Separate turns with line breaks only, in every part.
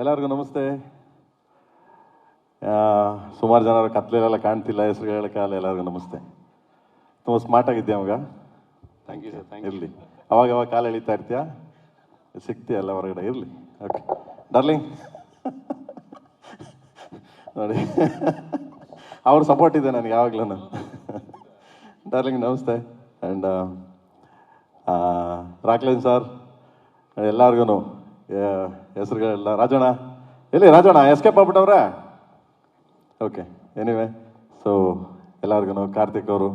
ಎಲ್ಲರಿಗೂ ನಮಸ್ತೆ. ಸುಮಾರು ಜನರು ಕತ್ಲೆಲ್ಲ ಕಾಣ್ತಿಲ್ಲ ಹೆಸರು ಹೇಳೋಕ್ಕಾಗಲ್ಲ ಎಲ್ಲರಿಗೂ ನಮಸ್ತೆ. ತುಂಬ ಸ್ಮಾರ್ಟ್ ಆಗಿದ್ದೆ ಅವಾಗ
ಥ್ಯಾಂಕ್ ಯು ಸರ್ ಥ್ಯಾಂಕ್
ಇರಲಿ. ಅವಾಗ ಅವಾಗ ಕಾಲು ಎಳಿತಾ ಇರ್ತೀಯಾ? ಸಿಗ್ತೀಯಲ್ಲ ಹೊರಗಡೆ ಇರಲಿ. ಓಕೆ ಡಾರ್ಲಿಂಗ್ ನೋಡಿ. ಅವ್ರ ಸಪೋರ್ಟ್ ಇದೆ ನನಗೆ ಯಾವಾಗಲೂ ಡಾರ್ಲಿಂಗ್ ನಮಸ್ತೆ. ಆ್ಯಂಡ್ ರಾಕ್ಲೈನ್ ಸರ್ ಎಲ್ಲರಿಗೂ ಹೆಸರುಗಳೆಲ್ಲ ರಾಜಣ್ಣ. ಎಲ್ಲಿ ರಾಜಣ್ಣ ಎಸ್ಕೇಪ್ ಆಗ್ಬಿಟ್ಟವ್ರೆ ಓಕೆ ಎನಿವೆ ಸೊ ಎಲ್ಲರಿಗೂ ಕಾರ್ತಿಕ್ ಅವರು.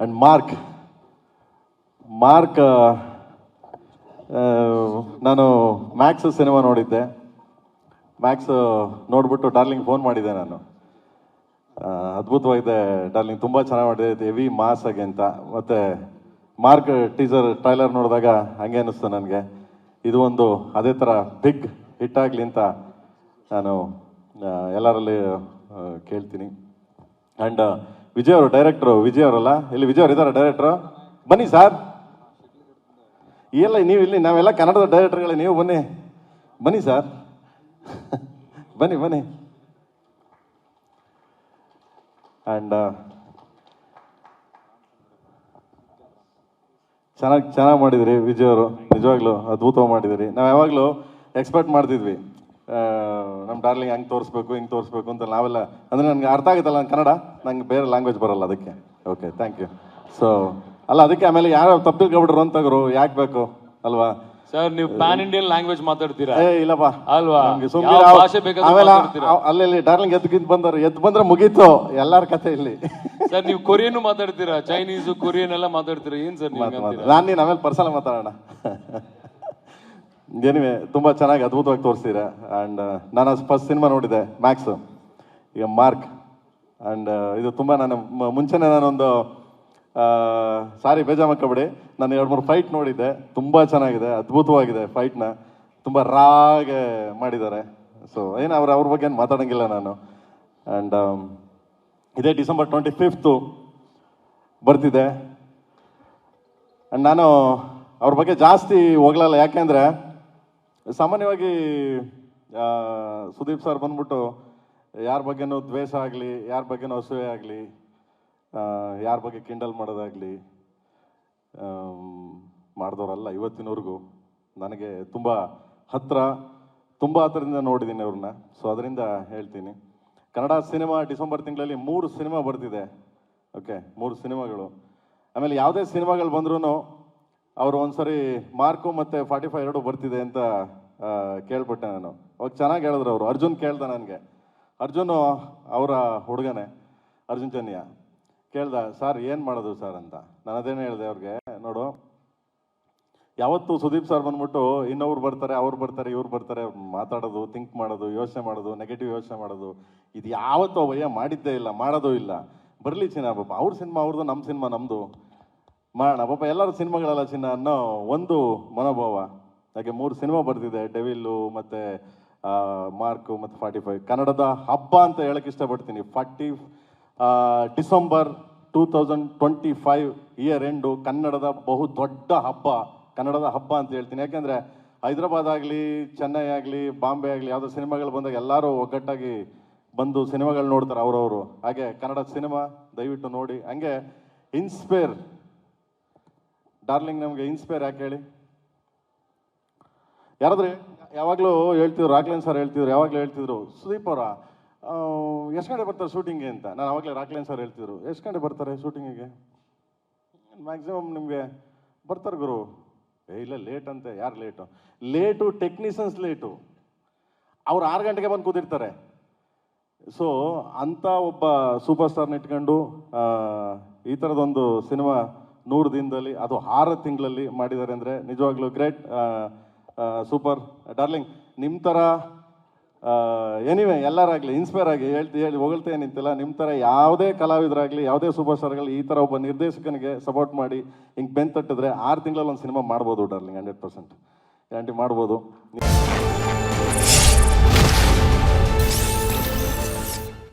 ಆ್ಯಂಡ್ ಮಾರ್ಕ್ ಮಾರ್ಕ್ ನಾನು ಮ್ಯಾಕ್ಸ್ ಸಿನಿಮಾ ನೋಡಿದ್ದೆ. ಮ್ಯಾಕ್ಸ್ ನೋಡ್ಬಿಟ್ಟು ಡಾರ್ಲಿಂಗ್ ಫೋನ್ ಮಾಡಿದ್ದೆ ನಾನು. ಅದ್ಭುತವಾಗಿದೆ ಡಾರ್ಲಿಂಗ್ ತುಂಬ ಚೆನ್ನಾಗಿ ಮಾಡಿದೆ ಹೆವಿ ಮಾಸ್ ಆಗಿ ಅಂತ. ಮತ್ತು ಮಾರ್ಕ್ ಟೀಸರ್ ಟ್ರೈಲರ್ ನೋಡಿದಾಗ ಹಂಗೆ ಅನ್ನಿಸ್ತು ನನಗೆ. ಇದು ಒಂದು ಅದೇ ಥರ ಬಿಗ್ ಹಿಟ್ ಆಗಲಿ ಅಂತ ನಾನು ಎಲ್ಲರಲ್ಲಿ ಕೇಳ್ತೀನಿ. ಆ್ಯಂಡ್ ವಿಜಯ್ ಅವರು ಡೈರೆಕ್ಟ್ರು ವಿಜಯ್ ಅವರಲ್ಲ? ಇಲ್ಲಿ ವಿಜಯ್ ಅವರು ಇದ್ದಾರೆ ಡೈರೆಕ್ಟ್ರು ಬನ್ನಿ ಸರ್ ಎಲ್ಲ ನೀವು ಇಲ್ಲಿ, ನಾವೆಲ್ಲ ಕನ್ನಡದ ಡೈರೆಕ್ಟರ್ಗಳೇ ನೀವು ಬನ್ನಿ. ಬನ್ನಿ ಸರ್ ಬನ್ನಿ ಬನ್ನಿ. ಆ್ಯಂಡ್ ಚೆನ್ನಾಗಿ ಚೆನ್ನಾಗಿ ಮಾಡಿದಿರಿ ವಿಜಯ್ ಅವರು. ನಿಜವಾಗ್ಲೂ ಅದ್ಭುತವಾಗಿ ಮಾಡಿದಿರಿ. ನಾವು ಯಾವಾಗಲೂ ಎಕ್ಸ್ಪೆಕ್ಟ್ ಮಾಡ್ತಿದ್ವಿ. ನಮ್ಮ ಡಾರ್ಲಿಂಗ್ ಹೆಂಗೆ ತೋರಿಸ್ಬೇಕು ಹಿಂಗೆ ತೋರಿಸ್ಬೇಕು ಅಂತ ನಾವೆಲ್ಲ ಅಂದರೆ ನನಗೆ ಅರ್ಥ ಆಗುತ್ತಲ್ಲ ನನ್ನ ಕನ್ನಡ? ನಂಗೆ ಬೇರೆ ಲ್ಯಾಂಗ್ವೇಜ್ ಬರಲ್ಲ ಅದಕ್ಕೆ. ಓಕೆ ಥ್ಯಾಂಕ್ ಯು ಸೊ ಅಲ್ಲ ಅದಕ್ಕೆ ಆಮೇಲೆ ಯಾರು ತಪ್ಪು ತಿಳ್ಕೊಬಿಟ್ರು ಅಂತಗ್ರು ಯಾಕೆ ಬೇಕು? ಅಲ್ವಾ?
ಸರ್ ನೀವು ಪ್ಯಾನ್ ಇಂಡಿಯನ್ ಲ್ಯಾಂಗ್ವೇಜ್ ಮಾತಾಡ್ತೀರಾ?
ಏ ಇಲ್ಲಪ್ಪ.
ಅಲ್ವಾ? ಬೇಕಾದ್ರೂ
ಆಮೇಲೆ ಅಲ್ಲಲ್ಲಿ ಡಾರ್ಲಿಂಗ್ ಎದ್ದು ಗಿದ್ದು ಬಂದರು ಎದ್ದು ಬಂದ್ರೆ ಮುಗೀತು. ಎಲ್ಲರ ಕತೆ ಇಲ್ಲಿ.
ಸರ್ ನೀವು ಕೊರಿಯನ್ ಮಾತಾಡ್ತೀರಾ? ಚೈನೀಸ್ ಕೊರಿಯನ್ ಎಲ್ಲ ಮಾತಾಡ್ತೀರಾ? ಏನ್ ಸರ್
ನಾನು ನೀನು ಆಮೇಲೆ ಪರ್ಸನಲ್ ಮಾತಾಡೋಣ. ಏನಿವೆ ತುಂಬ ಚೆನ್ನಾಗಿ ಅದ್ಭುತವಾಗಿ ತೋರಿಸ್ತೀರಾ? ಆ್ಯಂಡ್ ನಾನು ಫಸ್ಟ್ ಸಿನಿಮಾ ನೋಡಿದೆ ಮ್ಯಾಕ್ಸ್ ಈಗ ಮಾರ್ಕ್. ಆ್ಯಂಡ್ ಇದು ತುಂಬ ನಾನು ಮುಂಚೆನೆ ನಾನೊಂದು ಸಾರಿ ಬೇಜಾಮ ಮಾಡ್ಕೊಬೇಡಿ. ನಾನು ಎರಡು ಮೂರು ಫೈಟ್ ನೋಡಿದ್ದೆ ತುಂಬ ಚೆನ್ನಾಗಿದೆ ಅದ್ಭುತವಾಗಿದೆ ಫೈಟ್ನ ತುಂಬ ರಾಗೆ ಮಾಡಿದ್ದಾರೆ. ಸೊ ಏನು ಅವ್ರ ಅವ್ರ ಬಗ್ಗೆ ಏನು ಮಾತಾಡೋಂಗಿಲ್ಲ ನಾನು. ಆ್ಯಂಡ್ ಇದೇ ಡಿಸೆಂಬರ್ ಟ್ವೆಂಟಿ ಫಿಫ್ತು ಬರ್ತಿದೆ. ಆ್ಯಂಡ್ ನಾನು ಅವ್ರ ಬಗ್ಗೆ ಜಾಸ್ತಿ ಹೋಗ್ಲಲ್ಲ, ಯಾಕೆಂದರೆ ಸಾಮಾನ್ಯವಾಗಿ ಸುದೀಪ್ ಸರ್ ಬಂದ್ಬಿಟ್ಟು ಯಾರ ಬಗ್ಗೆನೂ ದ್ವೇಷ ಆಗಲಿ, ಯಾರ ಬಗ್ಗೆನೂ ಅಸೂಯೆ ಆಗಲಿ ಯಾರ ಬಗ್ಗೆ ಕಿಂಡಲ್ ಮಾಡೋದಾಗಲಿ ಮಾಡಿದವರಲ್ಲ ಇವತ್ತಿನವರೆಗೂ ನನಗೆ ತುಂಬ ಹತ್ರ ತುಂಬ ಹತ್ರದಿಂದ ನೋಡಿದ್ದೀನಿ ಅವ್ರನ್ನ. ಸೊ ಅದರಿಂದ ಹೇಳ್ತೀನಿ. ಕನ್ನಡ ಸಿನಿಮಾ ಡಿಸೆಂಬರ್ ತಿಂಗಳಲ್ಲಿ ಮೂರು ಸಿನಿಮಾ ಬರ್ತಿದೆ ಓಕೆ ಮೂರು ಸಿನಿಮಾಗಳು. ಆಮೇಲೆ ಯಾವುದೇ ಸಿನಿಮಾಗಳು ಬಂದ್ರೂ ಅವರು ಒಂದ್ಸರಿ ಮಾರ್ಕು ಮತ್ತು ಫಾರ್ಟಿ ಫೈವ್ ಎರಡು ಬರ್ತಿದೆ ಅಂತ ಕೇಳ್ಬಿಟ್ಟೆ ನಾನು. ಅವಾಗ ಚೆನ್ನಾಗಿ ಹೇಳಿದ್ರು ಅವರು. ಅರ್ಜುನ್ ಕೇಳ್ದ ನನಗೆ. ಅರ್ಜುನು ಅವರ ಹುಡುಗನೇ, ಅರ್ಜುನ್ ಚನ್ಯ ಕೇಳ್ದ, ಸರ್ ಏನು ಮಾಡೋದು ಸರ್ ಅಂತ. ನಾನು ಅದೇನು ಹೇಳಿದೆ ಅವ್ರಿಗೆ, ನೋಡು ಯಾವತ್ತು ಸುದೀಪ್ ಸರ್ ಬಂದ್ಬಿಟ್ಟು ಇನ್ನೊಬ್ರು ಬರ್ತಾರೆ, ಅವ್ರು ಬರ್ತಾರೆ, ಇವ್ರು ಬರ್ತಾರೆ, ಮಾತಾಡೋದು ಥಿಂಕ್ ಮಾಡೋದು, ಯೋಚನೆ ಮಾಡೋದು ನೆಗೆಟಿವ್ ಯೋಚನೆ ಮಾಡೋದು, ಇದು ಯಾವತ್ತೂ ಭಯ ಮಾಡಿದ್ದೇ ಇಲ್ಲ, ಮಾಡೋದು ಇಲ್ಲ. ಬರಲಿ ಚಿನ್ನ ಪಾಪ ಅವ್ರ ಸಿನಿಮಾ ಅವ್ರದ್ದು ನಮ್ಮ ಸಿನಿಮಾ ನಮ್ಮದು ಮಾಡೋಣ ಪಾಪ ಎಲ್ಲರ ಸಿನಿಮಾಗಳೆಲ್ಲ ಚಿನ್ನ ಅನ್ನೋ ಒಂದು ಮನೋಭಾವ. ಹಾಗೆ ಮೂರು ಸಿನಿಮಾ ಬರ್ತಿದೆ ಡೆವಿಲ್ಲು ಮತ್ತು ಮಾರ್ಕು ಮತ್ತು ಫಾರ್ಟಿ ಫೈವ್. ಕನ್ನಡದ ಹಬ್ಬ ಅಂತ ಹೇಳಕ್ಕೆ ಇಷ್ಟಪಡ್ತೀನಿ. Forty December two thousand twenty five year end ಕನ್ನಡದ ಬಹು ದೊಡ್ಡ ಹಬ್ಬ. ಕನ್ನಡದ ಹಬ್ಬ ಅಂತ ಹೇಳ್ತೀನಿ. ಯಾಕೆಂದರೆ ಹೈದರಾಬಾದ್ ಆಗಲಿ, ಚೆನ್ನೈ ಆಗಲಿ, ಬಾಂಬೆ ಆಗಲಿ, ಯಾವುದೋ ಸಿನಿಮಾಗಳು ಬಂದಾಗ ಎಲ್ಲರೂ ಒಗ್ಗಟ್ಟಾಗಿ ಬಂದು ಸಿನಿಮಾಗಳು ನೋಡ್ತಾರೆ ಅವರವರು. ಹಾಗೆ ಕನ್ನಡ ಸಿನಿಮಾ ದಯವಿಟ್ಟು ನೋಡಿ. ಹಂಗೆ ಇನ್ಸ್ಪೈರ್ ಡಾರ್ಲಿಂಗ್ ನಮಗೆ ಇನ್ಸ್ಪೈರ್ ಯಾಕೆ ಹೇಳಿ? ಯಾರಾದ್ರೆ ಯಾವಾಗಲೂ ಹೇಳ್ತಿದ್ರು, ರಾಕ್ಲೇನ್ ಸರ್ ಹೇಳ್ತಿದ್ರು, ಯಾವಾಗಲೂ ಹೇಳ್ತಿದ್ರು, ಸುದೀಪ್ ಅವರ ಎಷ್ಟು ಗಂಟೆ ಬರ್ತಾರೆ ಶೂಟಿಂಗ್ಗೆ ಅಂತ? ನಾನು ಆವಾಗಲೇ ರಾಕ್ಲೇನ್ ಸರ್ ಹೇಳ್ತಿದ್ರು, ಎಷ್ಟು ಗಂಟೆ ಬರ್ತಾರೆ ಶೂಟಿಂಗಿಗೆ ಮ್ಯಾಕ್ಸಿಮಮ್ ನಿಮಗೆ ಬರ್ತಾರೆ ಗುರು. ಏ, ಇಲ್ಲ ಲೇಟ್ ಅಂತೆ. ಯಾರು ಲೇಟು ಲೇಟು ಟೆಕ್ನಿಷಿಯನ್ಸ್ ಲೇಟು ಅವ್ರು ಆರು ಗಂಟೆಗೆ ಬಂದು ಕೂತಿರ್ತಾರೆ. ಸೊ ಅಂಥ ಒಬ್ಬ ಸೂಪರ್ ಸ್ಟಾರ್ನ ಇಟ್ಕೊಂಡು ಈ ಥರದೊಂದು ಸಿನಿಮಾ ನೂರು ದಿನದಲ್ಲಿ, ಅದು ಆರು ತಿಂಗಳಲ್ಲಿ ಮಾಡಿದ್ದಾರೆ ಅಂದರೆ ನಿಜವಾಗ್ಲೂ ಗ್ರೇಟ್ ಸೂಪರ್ ಡಾರ್ಲಿಂಗ್ ನಿಮ್ಮ ಥರ ಎನಿವೆ ಎಲ್ಲರಾಗಲಿ ಇನ್ಸ್ಪೈರ್ ಆಗಿ ಹೇಳ್ತಿ, ಹೇಳಿ ಹೊಗಳ್ತಾ ನಿಂತಿಲ್ಲ. ನಿಮ್ಮ ಥರ ಯಾವುದೇ ಕಲಾವಿದರಾಗಲಿ, ಯಾವುದೇ ಸೂಪರ್ ಸ್ಟಾರ್ಗಳು ಈ ಥರ ಒಬ್ಬ ನಿರ್ದೇಶಕನಿಗೆ ಸಪೋರ್ಟ್ ಮಾಡಿ, ಹಿಂಗೆ ಬೆನ್ ತಟ್ಟಿದ್ರೆ ಆರು ತಿಂಗಳಲ್ಲಿ ಒಂದು ಸಿನಿಮಾ ಮಾಡ್ಬೋದು ಡಾರ್ಲಿಂಗ್ ಹಂಡ್ರೆಡ್ ಪರ್ಸೆಂಟ್ ಗ್ಯಾರಂಟಿ ಮಾಡ್ಬೋದು.